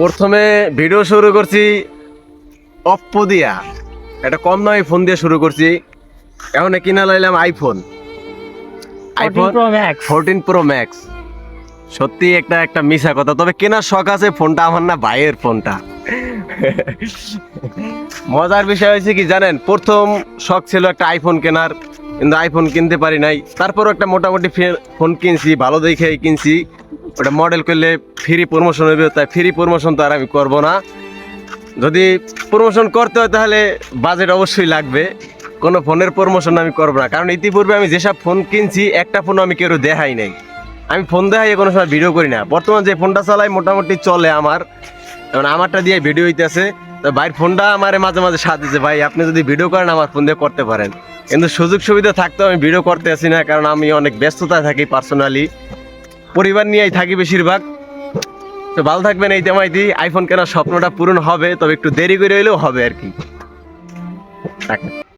প্রথমে ভিডিও শুরু করছি অপ্পো দিয়া। একটা কম দামি ফোন দিয়ে শুরু করছি। এখন কিনা লাইলাম iPhone iPhone pro max fourteen pro max সত্যি একটা একটা মিশা কথা। তবে কেনার শখ আছে ফোনটা আমার না ভাইয়ের ফোনটা মজার বিষয় হয়েছে কি জানেন? প্রথম শখ ছিল একটা আইফোন কেনার কিন্তু আইফোন কিনতে পারি নাই। তারপরও একটা মোটামুটি ফোন কিনছি ভালো দেখে কিনছি। ওটা মডেল করলে ফ্রি প্রমোশন হবে তাই ফ্রি প্রমোশন তো আর আমি করব না। যদি প্রমোশন করতে হয় তাহলে বাজেট অবশ্যই লাগবে। কোনো ফোনের প্রমোশন আমি করব না। কারণ ইতিপূর্বে আমি যেসব ফোন কিনছি, একটা ফোন আমি কেউ দেখাই নাই। আমি ফোন দেখাই কোনো সময় ভিডিও করি না। বর্তমান যে ফোনটা চালাই মোটামুটি চলে আমার। এখন আমারটা দিয়ে ভিডিও হইতেছে। তো ভাইয়ের ফোনটা আমারে মাঝে মাঝে সাথ ভাই, আপনি যদি ভিডিও করেন, আমার ফোন দিয়ে করতে পারেন। কিন্তু সুযোগ সুবিধা থাকতেও আমি ভিডিও করতে আসি না, কারণ আমি অনেক ব্যস্ততায় থাকি পার্সোনালি পরিবার নিয়েই থাকি বেশিরভাগ। তো ভালো থাকবেন এই তেমাইতি আইফোন কেনার স্বপ্নটা পূরণ হবে, তবে একটু দেরি করে হইলেও হবে আর কি।